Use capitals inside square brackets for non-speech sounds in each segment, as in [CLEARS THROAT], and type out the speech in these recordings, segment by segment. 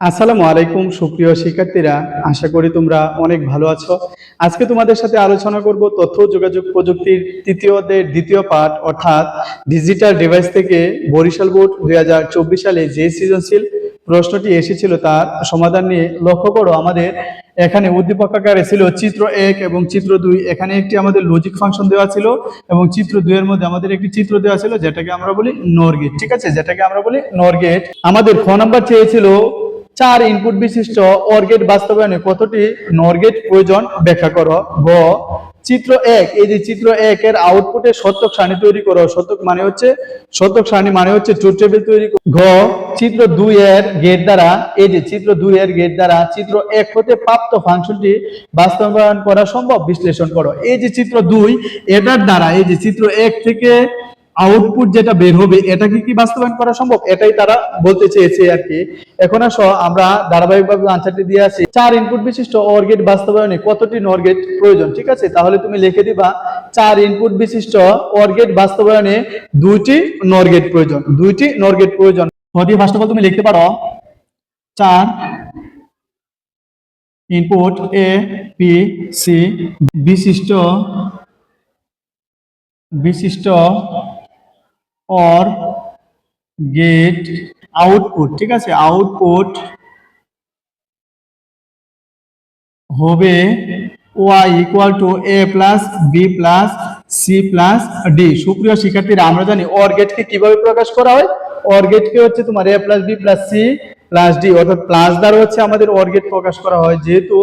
আসসালামু আলাইকুম, সুপ্রিয় শিক্ষার্থীরা। আশা করি তোমরা অনেক ভালো আছো। আজকে তোমাদের সাথে আলোচনা করব তথ্য যোগাযোগ প্রযুক্তির তৃতীয় অধ্যায়ের দ্বিতীয় পাঠ, অর্থাৎ ডিজিটাল ডিভাইস থেকে বরিশাল বোর্ড দুই হাজার চব্বিশ সালে যে সৃজনশীল প্রশ্নটি এসেছিল তার সমাধান নিয়ে লক্ষ্য করো, আমাদের এখানে উদ্দীপক আকারে ছিল চিত্র এক এবং চিত্র দুই। এখানে একটি আমাদের লজিক ফাংশন দেওয়া ছিল এবং চিত্র দুইয়ের মধ্যে আমাদের একটি চিত্র দেওয়া ছিল, যেটাকে আমরা বলি নর গেট ঠিক আছে? যেটাকে আমরা বলি নর গেট আমাদের খ নাম্বার চেয়েছিল চার ইনপুট বিশিষ্ট অর গেট বাস্তবায়নে কতটি নর গেট প্রয়োজন ব্যাখ্যা করো। গ, চিত্র এক, এই যে চিত্র এক এর আউটপুটে শতক সারণী তৈরি করো। শতক মানে হচ্ছে শতক সারণী মানে হচ্ছে ট্রুথ টেবিল তৈরি। ঘ চিত্র দুই এর গেট দ্বারা, এই যে চিত্র দুই এর গেট দ্বারা চিত্র এক হতে প্রাপ্ত ফাংশনটি বাস্তবায়ন করা সম্ভব। বিশ্লেষণ করো। এই যে চিত্র দুই, এটার দ্বারা, এই যে চিত্র এক থেকে আউটপুট যেটা বের হবে, এটাকে কি বাস্তবায়ন করা সম্ভব? এটাই তারা বলতে চেয়েছে আর কি। এখন আসো, আমরা ধারাবাহিকভাবে আনসারটি দিয়ে আছি চার ইনপুট বিশিষ্ট অর গেট বাস্তবায়নে কতটি নর গেট প্রয়োজন, ঠিক আছে? তাহলে তুমি লিখে দিবা, চার ইনপুট বিশিষ্ট অর গেট বাস্তবায়নে দুইটি নর গেট প্রয়োজন, দুইটি নর গেট প্রয়োজন। যদি ফার্স্ট অফ অল তুমি লিখতে পারো, চার ইনপুট এ পি সি বিশিষ্ট বিশিষ্ট অর গেট আউটপুট ঠিক আছে? আউটপুট হবে Y equal to A plus B plus C plus D সুপ্রিয় শিক্ষার্থীরা, আমরা জানি অর গেটকে কীভাবে প্রকাশ করা হয়? অর গেটকে হচ্ছে তোমার A plus B plus C plus D অর্থাৎ প্লাস দ্বারা হচ্ছে আমাদের অর গেট প্রকাশ করা হয় যেহেতু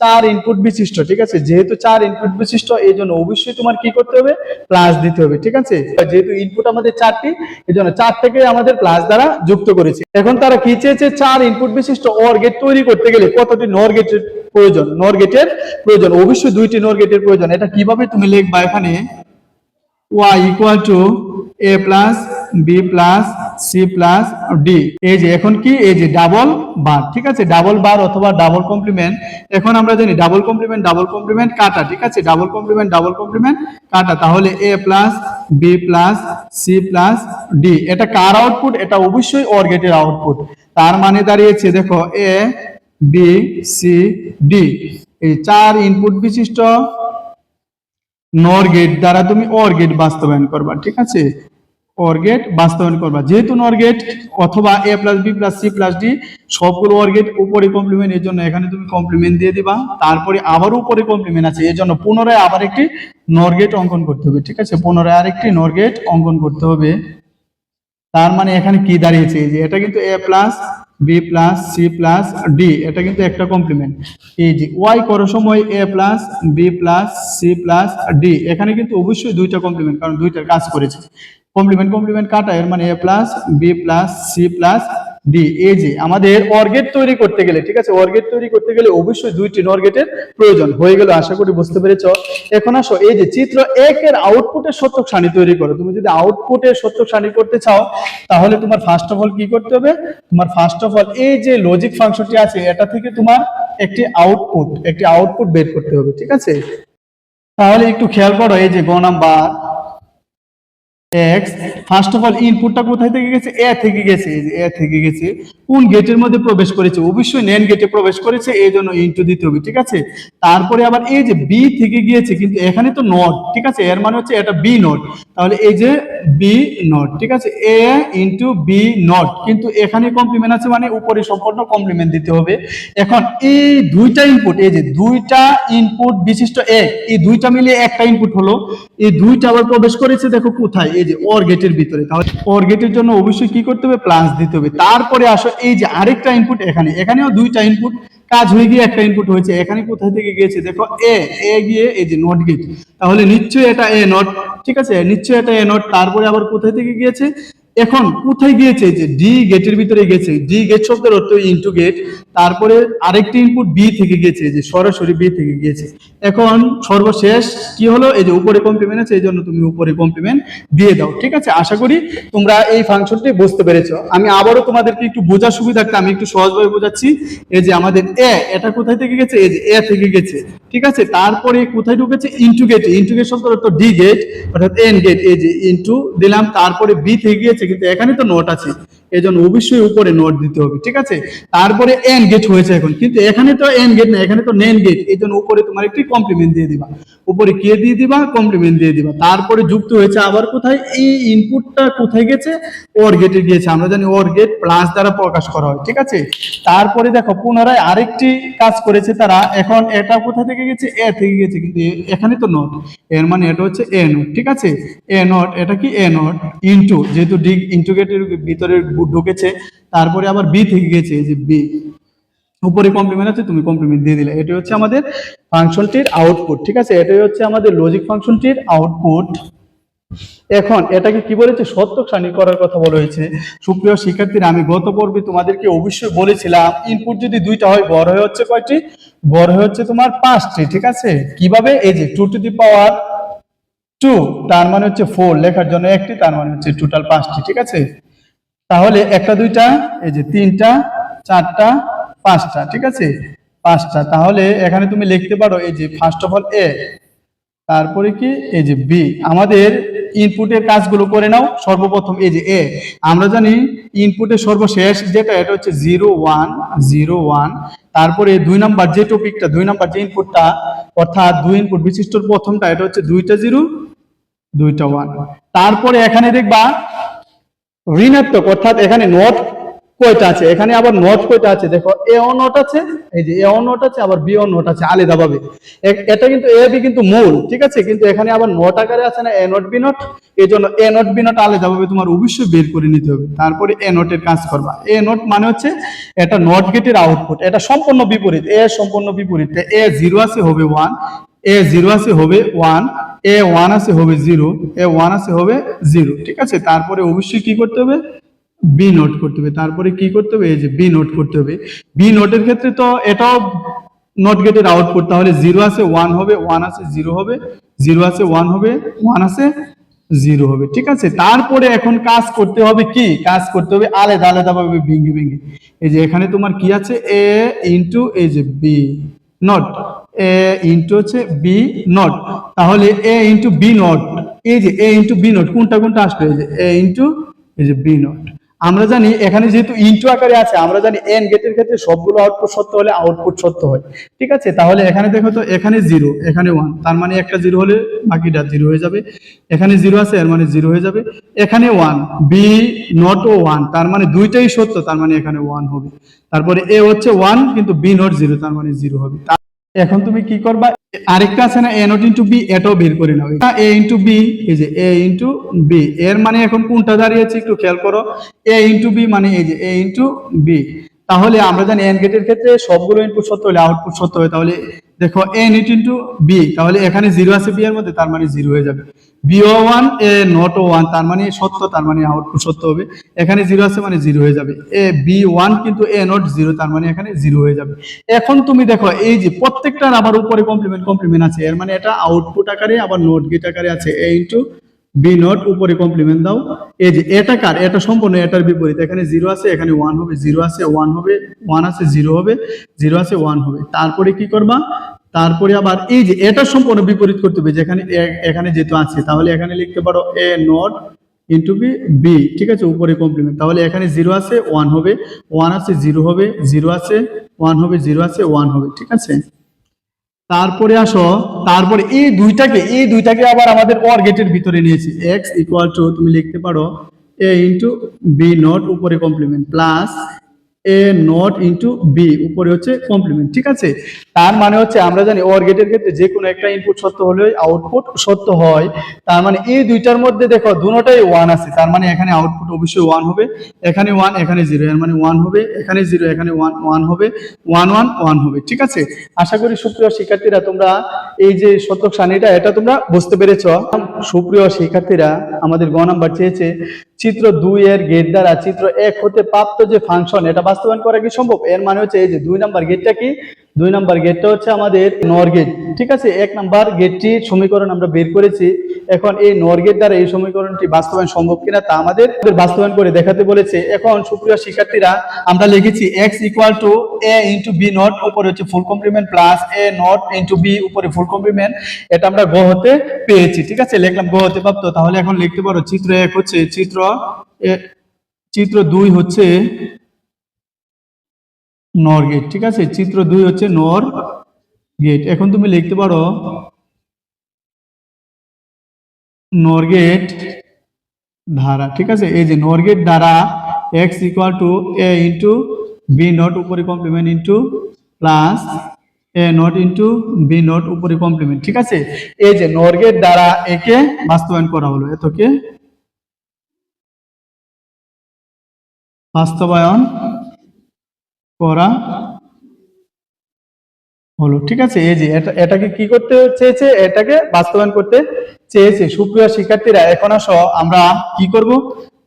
চার ইনপুট বিশিষ্ট, ঠিক আছে? যেহেতু চার ইনপুট বিশিষ্ট এই জন্য অবশ্যই তোমার কি করতে হবে? প্লাস দিতে হবে, ঠিক আছে? যেহেতু ইনপুট আমাদের চারটি এই জন্য চার থেকে আমাদের প্লাস দ্বারা যুক্ত করেছে। এখন তারা কি চেয়েছে? চার ইনপুট বিশিষ্ট অর গেট তৈরি করতে গেলে কতটি নর গেটের প্রয়োজন? নর গেটের প্রয়োজন, অবশ্যই দুইটি নর গেটের প্রয়োজন। এটা কীভাবে তুমি লিখবা এখানে? Y equal to A plus B plus C plus D এই যে, এখন কি? এই যে ডাবল বার ঠিক আছে? ডাবল বার অথবা ডাবল কমপ্লিমেন্ট এখন আমরা জানি ডাবল কমপ্লিমেন্ট ডাবল কমপ্লিমেন্ট কাটা, ঠিক আছে? ডাবল কমপ্লিমেন্ট ডাবল কমপ্লিমেন্ট কাটা, তাহলে A plus B plus C plus D এটা কার আউটপুট এটা অবশ্যই অর আউটপুট তার মানে দাঁড়িয়েছে, দেখো এ বি সি ডি এই চার ইনপুট বিশিষ্ট নর গেট দ্বারা তুমি অর গেট বাস্তবায়ন করবা, ঠিক আছে? অর গেট বাস্তবায়ন করবা। যেহেতু নর গেট অথবা A plus B plus C plus D সবগুলো অর গেট উপরে কমপ্লিমেন্ট এর জন্য এখানে তুমি কমপ্লিমেন্ট দিয়ে দিবা। তারপরে আবারও উপরে কমপ্লিমেন্ট আছে, এর জন্য পুনরায় আবার একটি নর গেট অঙ্কন করতে হবে, ঠিক আছে? পুনরায় আরেকটি নর গেট অঙ্কন করতে হবে। তার মানে এখানে কি দাঁড়িয়েছে? যে এটা কিন্তু A plus B plus C plus D এটা কিন্তু একটা কমপ্লিমেন্ট এই যে ওয়াই করো সময় A plus B plus C plus D এখানে কিন্তু অবশ্যই দুইটা কমপ্লিমেন্ট কারণ দুইটার কাজ করেছে। কমপ্লিমেন্ট কমপ্লিমেন্ট কাটা এর মানে A plus B plus C plus D এই যে আমাদের অর্গেট তৈরি করতে গেলে, ঠিক আছে? অর্গেট তৈরি করতে গেলে অবশ্যই দুইটি নরগেটের প্রয়োজন। হয়ে গেল, আশা করি বুঝতে পেরেছ? এখন আসো, এই যে চিত্র এক এর আউটপুটের সত্যক সারণী তৈরি করো। তুমি যদি আউটপুটের সত্যক সারণী করতে চাও, তাহলে তোমার ফার্স্ট অফ অল কি করতে হবে? তোমার ফার্স্ট অফ অল এই যে লজিক ফাংশনটি আছে, এটা থেকে তোমার একটি আউটপুট একটি আউটপুট বের করতে হবে, ঠিক আছে? তাহলে একটু খেয়াল করো, এই যে গ number X first of all ইনপুটটা কোথায় থেকে গেছে? এ থেকে গেছে এ থেকে গেছে। কোন গেটের মধ্যে প্রবেশ করেছে? অবশ্যই নেন গেটে প্রবেশ করেছে, এই জন্য ইনটু দিতে হবে, ঠিক আছে? তারপরে আবার এই যে বি থেকে গিয়েছে, কিন্তু এখানে তো নট ঠিক আছে? এর মানে হচ্ছে এটা বি নট তাহলে এই যে বি নট ঠিক আছে? এ ইনটু বি নট কিন্তু এখানে কমপ্লিমেন্ট আছে মানে উপরে সম্পূর্ণ কমপ্লিমেন্ট দিতে হবে। এখন এই দুইটা ইনপুট এই যে দুইটা ইনপুট বিশিষ্ট এক, এই দুইটা মিলিয়ে একটা ইনপুট হলো। এই দুইটা আবার প্রবেশ করেছে, দেখো কোথায়? এই যে ওর গেটের ভিতরে, তাহলে ওর গেটের জন্য অবশ্যই কি করতে হবে? প্লাস দিতে হবে। তারপরে আসো, এই যে আরেকটা ইনপুট এখানে। এখানেও দুইটা ইনপুট কাজ হয়ে গিয়ে একটা ইনপুট হয়েছে। এখানে কোথায় থেকে গিয়েছে? দেখো এ এ গিয়ে এই যে নট গেট তাহলে নিশ্চয়ই এটা এ নট ঠিক আছে? নিশ্চয়ই এটা এ নট তারপরে আবার কোথায় থেকে গিয়েছে? এখন কোথায় গিয়েছে? যে ডি গেটের ভিতরে গেছে। ডি গেট শব্দের অর্থ ইনটু গেট তারপরে আরেকটি ইনপুট বি থেকে গেছে যে সরাসরি বি থেকে গিয়েছে। এখন সর্বশেষ কি হলো? এই যে উপরে কমপ্লিমেন্ট আছে, এই জন্য তুমি উপরে কমপ্লিমেন্ট দিয়ে দাও, ঠিক আছে? আশা করি তোমরা এই ফাংশনটি বুঝতে পেরেছ। আমি আবারও তোমাদেরকে একটু বোঝার সুবিধার্থে আমি একটু সহজভাবে বোঝাচ্ছি। এই যে আমাদের এ এটা কোথায় থেকে গেছে? এই যে এ থেকে গেছে, ঠিক আছে? তারপরে কোথায় ঢুকেছে? ইনটু গেট ইনটু গেট শব্দের অর্থ ডি গেট অর্থাৎ এন গেট এই যে ইনটু দিলাম, তারপরে বি থেকে গিয়েছে কিন্তু এখানে তো নোট আছে। এই অবশ্যই উপরে নোট দিতে হবে, ঠিক আছে? তারপরে এন গেট হয়েছে এখন, কিন্তু এখানে তো এন গেট না এখানে তো নেন গেট এই জন্য উপরে তোমার একটি কমপ্লিমেন্ট দিয়ে দিবা। উপরে কে দিয়ে দিবা? কমপ্লিমেন্ট দিয়ে দিবা। তারপরে যুক্ত হয়েছে আবার কোথায়? এই ইনপুটটা কোথায় গেছে? ওর গেটে গিয়েছে, আমরা জানি ওর গেট প্লাস দ্বারা প্রকাশ করা হয়, ঠিক আছে? তারপরে দেখো, পুনরায় আরেকটি কাজ করেছে তারা, এখন এটা কোথা থেকে গেছে? এ থেকে গেছে, কিন্তু এখানে তো নট এর মানে এটা হচ্ছে এ নট ঠিক আছে? এ নট এটা কি এ নট ইনটু যেহেতু ডি ইনটু গেটের ভিতরে ঢুকেছে, তারপরে আবার বি থেকে গেছে এই যে বি উপরে কমপ্লিমেন্ট আছে, তুমি কমপ্লিমেন্ট দিয়ে দিলে। এটাই হচ্ছে আমাদের ফাংশনটির আউটপুট ঠিক আছে? এটাই হচ্ছে আমাদের লজিক ফাংশনটির আউটপুট এখন, এটাকে কি বলেছে? সত্য সারণী করার কথা বলা হয়েছে। সুপ্রিয় শিক্ষার্থীরা, আমি গত পর্বে তোমাদেরকে অবশ্যই বলেছিলাম ইনপুট যদি দুইটা হয়, বড় হয়ে হচ্ছে কয়টি? বড় হয়ে হচ্ছে তোমার পাঁচটি, ঠিক আছে? কীভাবে? এই যে two to the power two তার মানে হচ্ছে ফোর লেখার জন্য একটি, তার মানে হচ্ছে টোটাল পাঁচটি, ঠিক আছে? তাহলে একটা, দুইটা, এই যে তিনটা, চারটা, পাঁচটা, ঠিক আছে? পাঁচটা। তাহলে এখানে তুমি লিখতে পারো, এই যে ফার্স্ট অফ অল এ তারপরে কি? এই যে বি আমাদের ইনপুটের কাজগুলো করে নাও, সর্বপ্রথম এই যে এ আমরা জানি ইনপুটের সর্বশেষ যেটা, এটা হচ্ছে জিরো ওয়ান জিরো ওয়ান তারপরে দুই নাম্বার যে টপিকটা দুই নাম্বার যে ইনপুটটা অর্থাৎ দুই ইনপুট বিশিষ্ট প্রথমটা, এটা হচ্ছে দুইটা জিরো দুইটা ওয়ান তারপরে এখানে দেখবা ঋণাত্মক, অর্থাৎ এখানে নোট কয়টা আছে? এখানে আবার নোট কয়টা আছে? দেখো, এ ও নোট আছে, এই যে এ ও নোট আছে, আবার বি ও নোট আছে, আলাদাভাবে। এটা কিন্তু এ, বি কিন্তু মূল, ঠিক আছে? কিন্তু এখানে আবার নোট আকারে আছে না, এ নোট, বি নোট? এই জন্য এ নট, বি নোট আলাদাভাবে তোমার অবশ্যই বের করে নিতে হবে। তারপরে এ নোটের কাজ করবা। এ নোট মানে হচ্ছে এটা নট গেটের আউটপুট এটা সম্পূর্ণ বিপরীত, এ সম্পূর্ণ বিপরীত। এ জিরো আছে, হবে ওয়ান এ জিরো আছে, হবে ওয়ান এ ওয়ান আছে হবে জিরো এ ওয়ান আছে হবে জিরো ঠিক আছে? তারপরে অবশ্যই কি করতে হবে? বি নোট করতে হবে। তারপরে কি করতে হবে? এই যে বি নোট করতে হবে। বি নোটের ক্ষেত্রে তো এটাও নট গেটের আউটপুট তাহলে জিরো আছে ওয়ান হবে ওয়ান আছে জিরো হবে জিরো আছে ওয়ান হবে ওয়ান আছে জিরো হবে, ঠিক আছে? তারপরে এখন কাজ করতে হবে কি? কাজ করতে হবে আলাদা আলাদা ভাবে ভেঙে ভেঙে। এই যে এখানে তোমার কি আছে? এ ইন্টু এই যে বি নট এ ইন্টু হচ্ছে বি নট তাহলে এ ইন্টু বি নট এই যে এ ইন্টু বি নট কোনটা কোনটা আসবে? এই যে এ ইন্টু এই যে বি নট আমরা জানি এখানে যেহেতু ইন্টু আকারে আছে, আমরা জানি এন গেটের ক্ষেত্রে সবগুলো আউটপুট সত্য হলে আউটপুট সত্য হয়। ঠিক আছে? তাহলে এখানে দেখো তো, এখানে জিরো এখানে ওয়ান তার মানে একটা জিরো হলে বাকিটা জিরো হয়ে যাবে। এখানে জিরো আছে, এর মানে জিরো হয়ে যাবে। এখানে ওয়ান বি নট ও ওয়ান তার মানে দুইটাই সত্য, তার মানে এখানে ওয়ান হবে। তারপরে এ হচ্ছে ওয়ান কিন্তু বি নট জিরো তার মানে জিরো হবে। এখন তুমি কি করবা? আরেকটা আছে না এ নট ইন্টু বি এটাও বের করে নাও। এ ইন্টু বি এই যে এ ইন্টু বি এর মানে এখন কোনটা দাঁড়িয়েছে একটু খেয়াল করো। এ ইন্টু বি মানে এই যে এ ইন্টু বি তাহলে আমরা জানি এন গেটের ক্ষেত্রে সবগুলো ইনপুট সত্য হলে আউটপুট সত্য হয়, তাহলে দেখো এন ইট ইন্টু বি তাহলে এখানে জিরো আছে বি এর মধ্যে, তার মানে জিরো হয়ে যাবে। বি ও ওয়ান এ নট ও ওয়ান তার মানে সত্য, তার মানে আউটপুট সত্য হবে। এখানে জিরো আছে মানে জিরো হয়ে যাবে। এ বি ওয়ান কিন্তু এ নট জিরো তার মানে এখানে জিরো হয়ে যাবে। এখন তুমি দেখো, এই যে প্রত্যেকটার আবার উপরে কমপ্লিমেন্ট কমপ্লিমেন্ট আছে। এর মানে এটা আউটপুট আকারে, আবার নোট গেট আকারে আছে। এ ইন্টু বি নট উপরে কমপ্লিমেন্ট দাও। এই যে এটা কার? এটা সম্পূর্ণ এটার বিপরীত। এখানে জিরো আছে, এখানে ওয়ান হবে জিরো আছে ওয়ান হবে ওয়ান আছে জিরো হবে জিরো আছে ওয়ান হবে। তারপরে কি করবা? তারপরে আবার এই যে এটা সম্পূর্ণ বিপরীত করতে হবে, যেখানে এখানে যেহেতু আছে, তাহলে এখানে লিখতে পারো A not into B B ঠিক আছে? উপরে কমপ্লিমেন্ট তাহলে এখানে জিরো আছে ওয়ান হবে ওয়ান আছে জিরো হবে জিরো আছে ওয়ান হবে জিরো আছে ওয়ান হবে, ঠিক আছে? তারপরে আসো, তারপরে এই দুইটাকে এই দুইটাকে আবার আমাদের অর গেটের ভিতরে নিয়েছি। এক্স ইকুয়াল টু তুমি লিখতে পারো এ ইন্টু বি নট উপরে complement plus A not into B উপরে হচ্ছে কমপ্লিমেন্ট ঠিক আছে? তার মানে হচ্ছে আমরা জানি অর গেটের ক্ষেত্রে যে কোনো একটা ইনপুট সত্য হলে আউটপুট সত্য হয়। তার মানে এই দুইটার মধ্যে দেখো, দুটোটাই ওয়ান আছে। তার মানে এখানে আউটপুট অবশ্যই ওয়ান হবে। এখানে ওয়ান এখানে জিরো এর মানে ওয়ান হবে, এখানে জিরো এখানে ওয়ান ওয়ান হবে। ওয়ান ওয়ান ওয়ান হবে, ঠিক আছে? আশা করি সুপ্রিয় শিক্ষার্থীরা তোমরা এই যে শতক সারণীটা এটা তোমরা বুঝতে পেরেছ। সুপ্রিয় শিক্ষার্থীরা, আমাদের গ নাম্বার চেয়েছে চিত্র দুই এর গেট দ্বারা চিত্র এক হতে প্রাপ্ত যে ফাংশন এটা বাস্তবায়ন করা কি সম্ভব? এর মানে হচ্ছে এই যে দুই নাম্বার গেটটা কি? দুই নাম্বার গেটটা হচ্ছে আমাদের নর গেট ঠিক আছে? এক নাম্বার গেটটির সমীকরণ আমরা বের করেছি। এখন এই নর গেট দ্বারা এই সমীকরণটি বাস্তবায়ন সম্ভব কিনা তা আমাদের বাস্তবায়ন করে দেখাতে বলেছে। এখন সুপ্রিয় শিক্ষার্থীরা, আমরা লিখেছি X equal to A into B not উপরে হচ্ছে full complement plus A not into B উপরে ফুল কমপ্লিমেন্ট এটা আমরা গ হতে পেয়েছি ঠিক আছে? লিখলাম গ হতে প্রাপ্ত। তাহলে এখন লিখতে পারো, চিত্র এক হচ্ছে, চিত্র চিত্র দুই হচ্ছে নর গেট ঠিক আছে? চিত্র দুই হচ্ছে নর গেট এখন তুমি লিখতে পারো নর গেট ধারা, ঠিক আছে? এই যে নর গেট দ্বারা X equal to A into B not উপরে complement into plus A not into B not উপরে কমপ্লিমেন্ট ঠিক আছে? এই যে নর গেট দ্বারা একে বাস্তবায়ন করা হলো। এতকে বাস্তবায়ন করা হলো। ঠিক আছে, এই যে এটা এটাকে কি করতে চেয়েছে? এটাকে বাস্তবায়ন করতে চেয়েছে। সুপ্রিয় শিক্ষার্থীরা, এখন আসো, আমরা কি করব?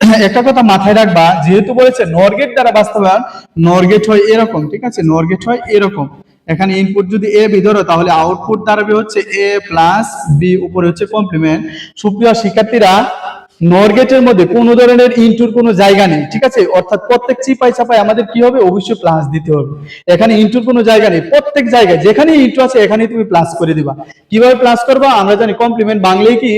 [CLEARS THROAT] একটা কথা মাথায় রাখবা, যেহেতু বলেছে নরগেট দ্বারা বাস্তবায়ন নরগেট হয় এরকম, ঠিক আছে? নরগেট হয় এরকম। এখানে ইনপুট যদি এ বি ধরো, তাহলে আউটপুট দাঁড়াবে হচ্ছে এ প্লাস বি উপরে হচ্ছে কমপ্লিমেন্ট সুপ্রিয় শিক্ষার্থীরা নরগেটের মধ্যে কোন ধরনের ইন্টুর কোনো জায়গা নেই, ঠিক আছে? অর্থাৎ প্রত্যেক চিপাই চাপাই আমাদের কি হবে? অবশ্যই প্লাস দিতে হবে। এখানে ইন্টুর কোনো জায়গা নেই, প্রত্যেক জায়গায় যেখানে ইন্টু আছে, এখানেই তুমি প্লাস করে দিবা। কীভাবে প্লাস করবা? আমরা জানি কমপ্লিমেন্ট বাংলায় কি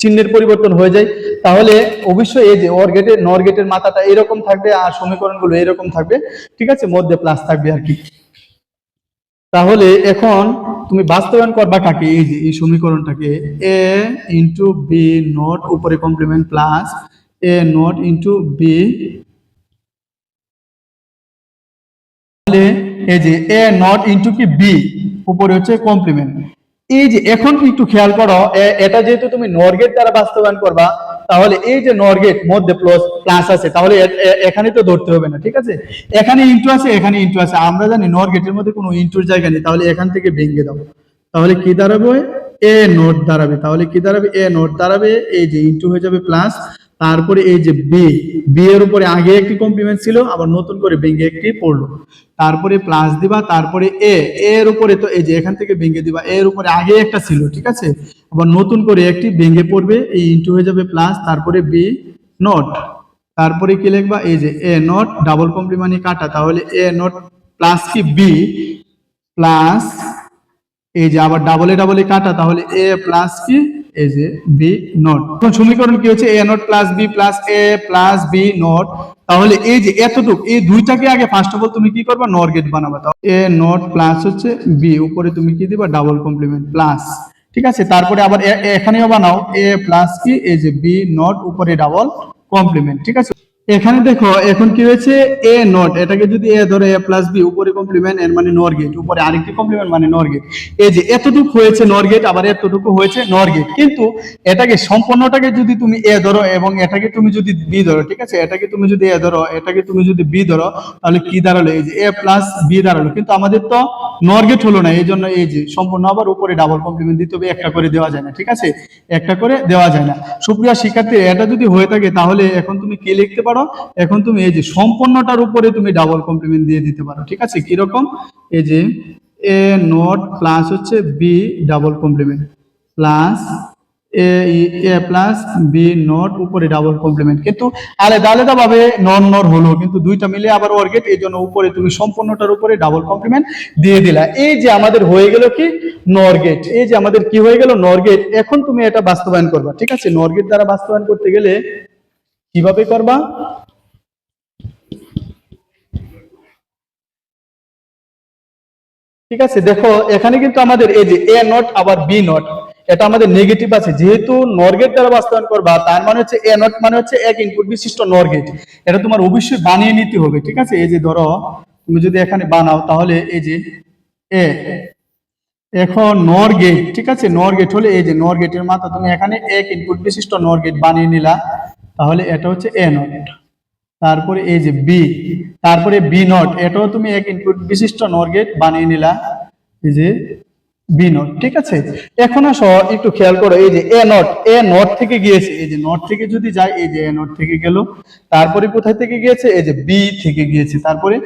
চিহ্নের পরিবর্তন হয়ে যায়। তাহলে অবশ্যই এই যে ওর গেটের নর গেটের মাথাটা এরকম থাকবে আর সমীকরণগুলো এরকম থাকবে, ঠিক আছে? মধ্যে প্লাস থাকবে আর কি। তাহলে এখন তুমি বাস্তবায়ন করবা কাকে এই যে এই সমীকরণটাকে এ ইন্টু বি নট উপরে complement plus A not into B তাহলে এই যে এ নট ইন্টু কি বি উপরে হচ্ছে কমপ্লিমেন্ট এই যে এখন একটু খেয়াল করো এটা যেহেতু তুমি নরগেট দ্বারা বাস্তবায়ন করবা তাহলে এই যে নরগেট মধ্যে প্লাস প্লাস আছে, তাহলে এখানে তো ধরতে হবে না, ঠিক আছে? এখানে ইন্টু আছে, এখানে ইন্টু আছে। আমরা জানি নরগেটের মধ্যে কোনো ইন্টুর জায়গা নেই, তাহলে এখান থেকে ভেঙে দাও তাহলে কি দাঁড়াবে? এ নোট দাঁড়াবে। তাহলে কি দাঁড়াবে? এ নোট দাঁড়াবে, এই যে ইন্টু হয়ে যাবে প্লাস তারপরে এই যে বি বি এর উপরে আগে একটি কমপ্লিমেন্ট ছিল, আবার নতুন করে ভেঙে একটি পড়ল। তারপরে প্লাস দিবা, তারপরে এ এর উপরে তো এই যে এখান থেকে ভেঙে দিবা এর উপরে আগে একটা ছিল, ঠিক আছে? আবার নতুন করে একটি ভেঙে পড়বে, এই ইন্টু হয়ে যাবে প্লাস তারপরে বি নট তারপরে কি লিখবা? এই যে এ নট ডাবল কমপ্লিমেন্ট কাটা। তাহলে এ নট প্লাস কি বি প্লাস এই যে আবার ডাবলে ডাবলে কাটা, তাহলে এ প্লাস কি? এই যে বি নট এখন সমীকরণ কি হচ্ছে? A not plus B plus A plus B not তাহলে এই যে এতটুক, এই দুইটাকে আগে ফার্স্ট অফ অল তুমি কি করবা? নর গেট বানাবা। তাহলে এ নট প্লাস হচ্ছে বি উপরে তুমি কি দিবা? ডাবল কমপ্লিমেন্ট প্লাস ঠিক আছে? তারপরে আবার এখানেও বানাও, এ প্লাস কি, এই যে বি নট উপরে ডাবল কমপ্লিমেন্ট ঠিক আছে? এখানে দেখো, এখন কি হয়েছে? এ নট এটাকে যদি এ ধরে এ প্লাস বি উপরে কমপ্লিমেন্ট এর মানে নর গেট উপরে আরেকটি কমপ্লিমেন্ট মানে নর গেট এই যে এতটুকু হয়েছে নর গেট আবার এতটুকু হয়েছে নর গেট কিন্তু এটাকে সম্পূর্ণটাকে যদি তুমি এ ধরো এবং এটাকে তুমি যদি বি ধরো, ঠিক আছে? এটাকে তুমি যদি এ ধরো, এটাকে তুমি যদি বি ধরো, তাহলে কি দাঁড়াল? এই যে এ প্লাস বি দাঁড়াল। কিন্তু আমাদের তো নর গেট হলো না, এই জন্য এই যে সম্পূর্ণ আবার উপরে ডাবল কমপ্লিমেন্ট দিতে হবে, একটা করে দেওয়া যায় না, ঠিক আছে? একটা করে দেওয়া যায় না। সুপ্রিয়া শিক্ষার্থী, এটা যদি হয়ে থাকে, তাহলে এখন তুমি কি লিখতে পারো? এখন তুমি এই যে সম্পূর্ণটার উপরে তুমি ডাবল কমপ্লিমেন্ট দিয়ে দিতে পারো, ঠিক আছে? কীরকম? এই যে এ নট প্লাস হচ্ছে B double complement plus A A plus B not উপরে ডাবল কমপ্লিমেন্ট কিন্তু আলাদা আলাদা ভাবে নন নর হলো, কিন্তু দুইটা মিলে আবার অর্গেট, এই জন্য উপরে তুমি সম্পূর্ণটার উপরে ডাবল কমপ্লিমেন্ট দিয়ে দিলা। এই যে আমাদের হয়ে গেল কি? নরগেট এই যে আমাদের কি হয়ে গেল? নরগেট এখন তুমি এটা বাস্তবায়ন করবা, ঠিক আছে? নরগেট দ্বারা বাস্তবায়ন করতে গেলে কীভাবে করবা? ঠিক আছে, দেখো, এখানে কিন্তু আমাদের এই যে এ নট আবার বি নট এটা আমাদের নেগেটিভ আছে। যেহেতু নরগেট দ্বারা বাস্তবায়ন করবা, তার মানে হচ্ছে এ নট মানে হচ্ছে এক ইনপুট বিশিষ্ট নরগেট এটা তোমার অবশ্যই বানিয়ে নিতে হবে, ঠিক আছে? এই যে ধরো, তুমি যদি এখানে বানাও, তাহলে এই যে এ এখন নর গেট ঠিক আছে? নর গেট হলে এই যে নর গেটের মাথা তুমি এখানে এক ইনপুট বিশিষ্ট নর গেট বানিয়ে নিলা। তাহলে এটা হচ্ছে এ নট তারপরে এই যে বি তারপরে বি নট এটাও তুমি এক ইনপুট বিশিষ্ট নর গেট বানিয়ে নিলা। এই যে বি নট ঠিক আছে? এখন আসো, একটু খেয়াল করো, এই যে এ নট এ নট থেকে গিয়েছে। এই যে নট থেকে যদি যায় এই যে এ নট থেকে গেল। তারপরে কোথায় থেকে গিয়েছে? এই যে বি থেকে গিয়েছে। তারপরে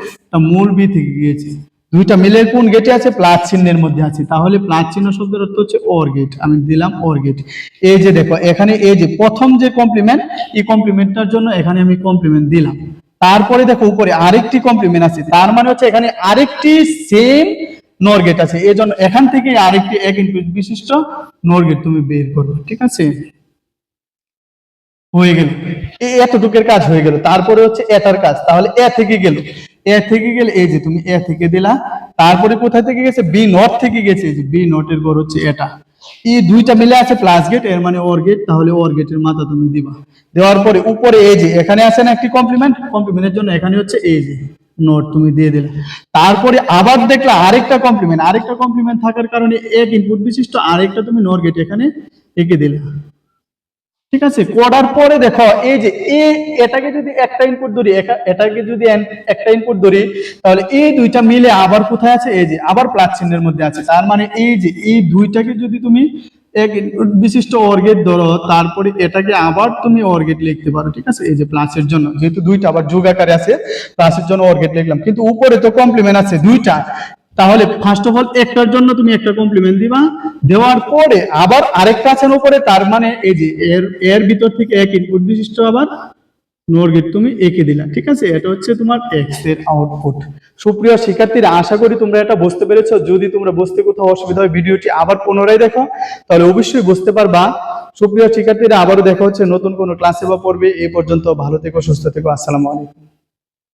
মূল বি থেকে গিয়েছে। দুইটা মিলের কোন গেটে আছে? প্লাস চিহ্নের মধ্যে আছে। তাহলে প্লাস চিহ্ন শব্দের অর্থ হচ্ছে ওর গেট আমি দিলাম ওর গেট এই যে দেখো, এখানে এই যে প্রথম যে কমপ্লিমেন্ট এই কমপ্লিমেন্টটার জন্য এখানে আমি কমপ্লিমেন্ট দিলাম। তারপরে দেখো উপরে আরেকটি কমপ্লিমেন্ট আছে। তার মানে হচ্ছে এখানে আরেকটি সেম নর গেট আছে। এই জন্য এখান থেকে আরেকটি এক ইনপুট বিশিষ্ট নর গেট তুমি বের করবে, ঠিক আছে? হয়ে গেল। এতটুকের কাজ হয়ে গেল। তারপরে হচ্ছে এটার কাজ। তাহলে এ থেকে গেল। এ থেকে গেলে এই যে তুমি এ থেকে দিলা, তারপরে কোথায় থেকে গেছে? বি নট থেকে গেছে যে বি নটের গড় হচ্ছে এটা। এই দুইটা মিলে আছে প্লাস গেটের মানে ওর গেট তাহলে ওর গেটের মাথা তুমি দিবা। দেওয়ার পরে উপরে এই যে, এখানে আছে না একটি কমপ্লিমেন্ট কমপ্লিমেন্টের জন্য এখানে হচ্ছে এই যে নোট তুমি দিয়ে দিলে। তারপরে আবার দেখলা আরেকটা কমপ্লিমেন্ট আরেকটা কমপ্লিমেন্ট থাকার কারণে এক ইনপুট বিশিষ্ট, আরেকটা তুমি নোর গেট এখানে এঁকে দিলে। ঠিক আছে? করার পরে দেখো, এই যে এ, এটাকে যদি একটা ইনপুট ধরি এটাকে যদি একটা ইনপুট ধরি, তাহলে এই দুইটা মিলে আবার কোথায় আছে? এই যে, আবার প্লাস চিহ্নের মধ্যে আছে। তার মানে এই যে, এই দুইটাকে যদি তুমি এক বিশিষ্ট অর্গেট ধরো, তারপরে এটাকে আবার তুমি অর্গেট লিখতে পারো, ঠিক আছে? এই যে প্লাসের জন্য, যেহেতু দুইটা আবার যোগ আকারে আছে প্লাসের জন্য অর্গেট লিখলাম। কিন্তু উপরে তো কমপ্লিমেন্ট আছে দুইটা। তাহলে ফার্স্ট অফ অল একটার জন্য তুমি একটা কমপ্লিমেন্ট দিবা, দেওয়ার পরে আবার আরেকটা আছে না উপরে, তার মানে এই যে এর এর ভিতর থেকে এক ইনপুট বিশিষ্ট আবার নোর গেট তুমি এঁকে দিলা, ঠিক আছে? এটা হচ্ছে তোমার এক্সের আউটপুট সুপ্রিয় শিক্ষার্থীরা, আশা করি তোমরা এটা বুঝতে পেরেছ। যদি তোমরা বুঝতে কোথাও অসুবিধা হয়, ভিডিওটি আবার পুনরায় দেখো, তাহলে অবশ্যই বুঝতে পারবা। সুপ্রিয় শিক্ষার্থীরা, আবারও দেখা হচ্ছে নতুন কোনো ক্লাসে বা পড়বে এ পর্যন্ত ভালো থেকো, সুস্থ থেকো। আসসালামু আলাইকুম।